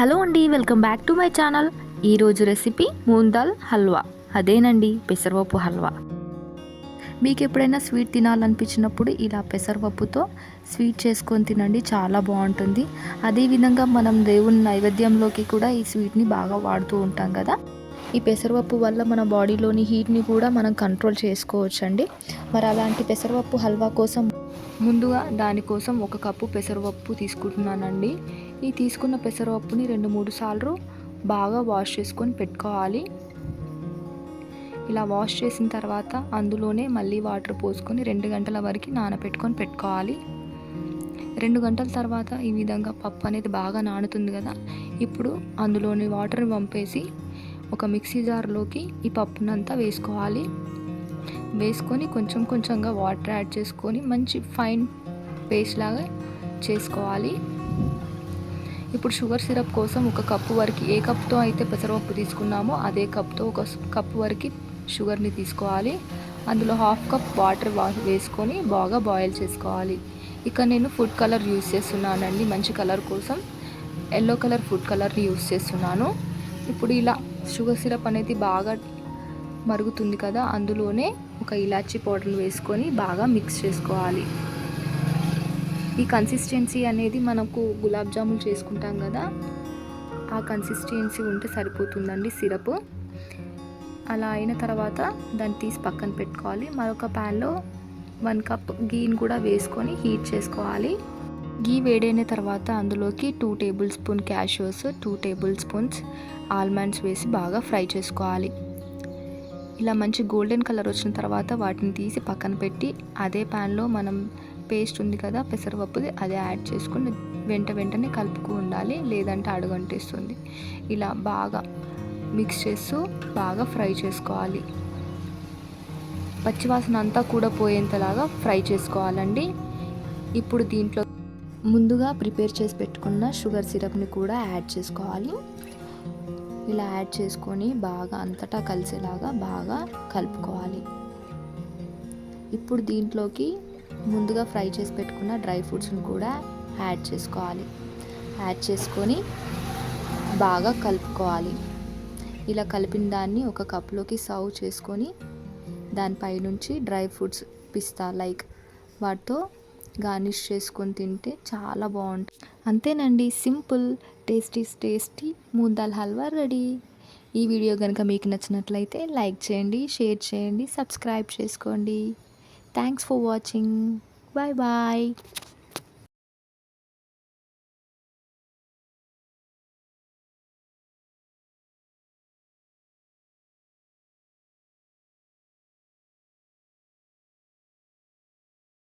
Hello అండి welcome back to my channel. ఈరోజు recipe moong dal halwa. అదేనండి పెసరపప్పు హల్వా. మీకు ఎప్పుడైనా స్వీట్ తినాలనిపించినప్పుడు ఇలా పెసరపప్పుతో స్వీట్ చేసుకొని తినండి చాలా బాగుంటుంది. అదేవిధంగా మనం దేవుని నైవేద్యంలోకి కూడా ఈ స్వీట్ని బాగా వాడుతూ ఉంటాం కదా. ఈ పెసరపప్పు వల్ల మన బాడీలోని హీట్ని కూడా మనం కంట్రోల్ చేసుకోవచ్చండి. మరి అలాంటి పెసరపప్పు హల్వా కోసం ముందుగా దానికోసం ఒక కప్పు పెసరపప్పు తీసుకుంటున్నానండి. ఈ తీసుకున్న పెసరపప్పుని రెండు మూడు సార్లు బాగా వాష్ చేసుకొని పెట్టుకోవాలి. ఇలా వాష్ చేసిన తర్వాత అందులోనే మళ్ళీ వాటర్ పోసుకొని రెండు గంటల వరకు నానబెట్టుకొని పెట్టుకోవాలి. రెండు గంటల తర్వాత ఈ విధంగా పప్పు అనేది బాగా నానుతుంది కదా ఇప్పుడు అందులోని వాటర్ని పంపేసి ఒక మిక్సీ జార్లోకి ఈ పప్పునంతా వేసుకోవాలి. వేసుకొని కొంచెం కొంచెంగా వాటర్ యాడ్ చేసుకొని మంచి ఫైన్ పేస్ట్ లాగా చేసుకోవాలి. ఇప్పుడు షుగర్ సిరప్ కోసం ఒక కప్పు వరకు ఏ కప్తో అయితే పెసరపప్పు తీసుకున్నామో అదే కప్తో ఒక కప్పు వరకు షుగర్ని తీసుకోవాలి. అందులో హాఫ్ కప్ వాటర్ వేసుకొని బాగా బాయిల్ చేసుకోవాలి. ఇక నేను ఫుడ్ కలర్ యూస్ చేస్తున్నానండి. మంచి కలర్ కోసం ఎల్లో కలర్ ఫుడ్ కలర్ని యూస్ చేస్తున్నాను. ఇప్పుడు ఇలా షుగర్ సిరప్ అనేది బాగా మరుగుతుంది కదా అందులోనే ఒక ఇలాచీ పౌడర్ వేసుకొని బాగా మిక్స్ చేసుకోవాలి. ఈ కన్సిస్టెన్సీ అనేది మనకు గులాబ్ జామున్ చేసుకుంటాం కదా ఆ కన్సిస్టెన్సీ ఉంటే సరిపోతుందండి సిరప్. అలా అయిన తర్వాత దాన్ని తీసి పక్కన పెట్టుకోవాలి. మరొక ప్యాన్లో వన్ కప్ గీని కూడా వేసుకొని హీట్ చేసుకోవాలి. గీ వేడైన తర్వాత అందులోకి two tablespoon cashews two tablespoons almonds వేసి బాగా ఫ్రై చేసుకోవాలి. ఇలా మంచి గోల్డెన్ కలర్ వచ్చిన తర్వాత వాటిని తీసి పక్కన పెట్టి అదే ప్యాన్లో మనం పేస్ట్ ఉంది కదా పెసరపప్పుది అదే యాడ్ చేసుకుని వెంట వెంటనే కలుపుకు ఉండాలి. లేదంటే అడుగంటేస్తుంది. ఇలా బాగా మిక్స్ చేస్తూ బాగా ఫ్రై చేసుకోవాలి. పచ్చివాసన అంతా కూడా పోయేంతలాగా ఫ్రై చేసుకోవాలండి. ఇప్పుడు దీంట్లో ముందుగా ప్రిపేర్ చేసి పెట్టుకున్న షుగర్ సిరప్ని కూడా యాడ్ చేసుకోవాలి. ఇలా యాడ్ చేసుకొని బాగా అంతటా కలిసేలాగా బాగా కలుపుకోవాలి. ఇప్పుడు దీంట్లోకి ముందుగా ఫ్రై చేసి పెట్టుకున్న డ్రై ఫ్రూట్స్ని కూడా యాడ్ చేసుకోవాలి. యాడ్ చేసుకొని బాగా కలుపుకోవాలి. ఇలా కలిపిన దాన్ని ఒక కప్లోకి సర్వ్ చేసుకొని దానిపై నుంచి డ్రై ఫ్రూట్స్ పిస్తా లైక్ వాటితో గార్నిష్ చేసుకొని తింటే చాలా బాగుంటుంది. అంతేనండి simple tasty tasty moong dal halwa ready. ఈ వీడియో కనుక మీకు నచ్చినట్లయితే లైక్ చేయండి షేర్ చేయండి సబ్స్క్రైబ్ చేసుకోండి. Thanks for watching. Bye bye.